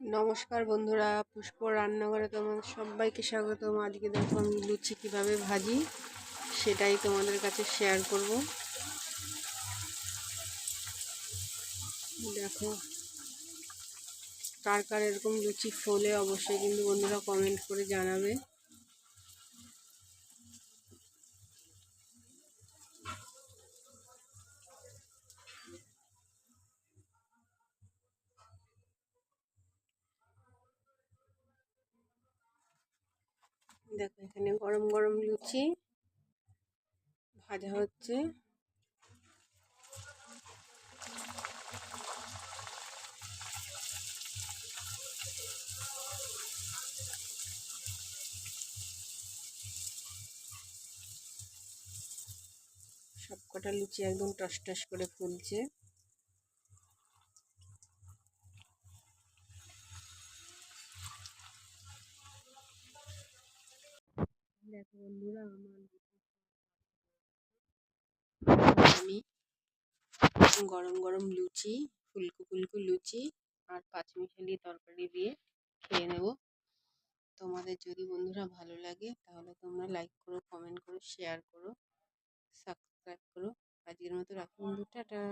নমস্কার বন্ধুরা, পুষ্প রান্নাঘরে তোমাদের সবাইকে স্বাগতম। আজকে দেখো আমি লুচি কীভাবে ভাজি, সেটাই তোমাদের কাছে শেয়ার করব। দেখো, কার কার এরকম লুচি ফোলে অবশ্যই কিন্তু বন্ধুরা কমেন্ট করে জানাবে। দেখো এখানে গরম গরম লুচি ভাজা হচ্ছে। সবকটা লুচি একদম টস টস করে ফুলছে। দেখো বন্ধুরা আমার আমি গরম গরম লুচি, ফুলকু ফুলকু লুচি আর পাঁচমিশালি তরকারি দিয়ে খেয়ে নেব। তোমাদের যদি বন্ধুরা ভালো লাগে তাহলে তোমরা লাইক করো কমেন্ট করো শেয়ার করো সাবস্ক্রাইব করো। আজকের মতো রাখুন টাটা।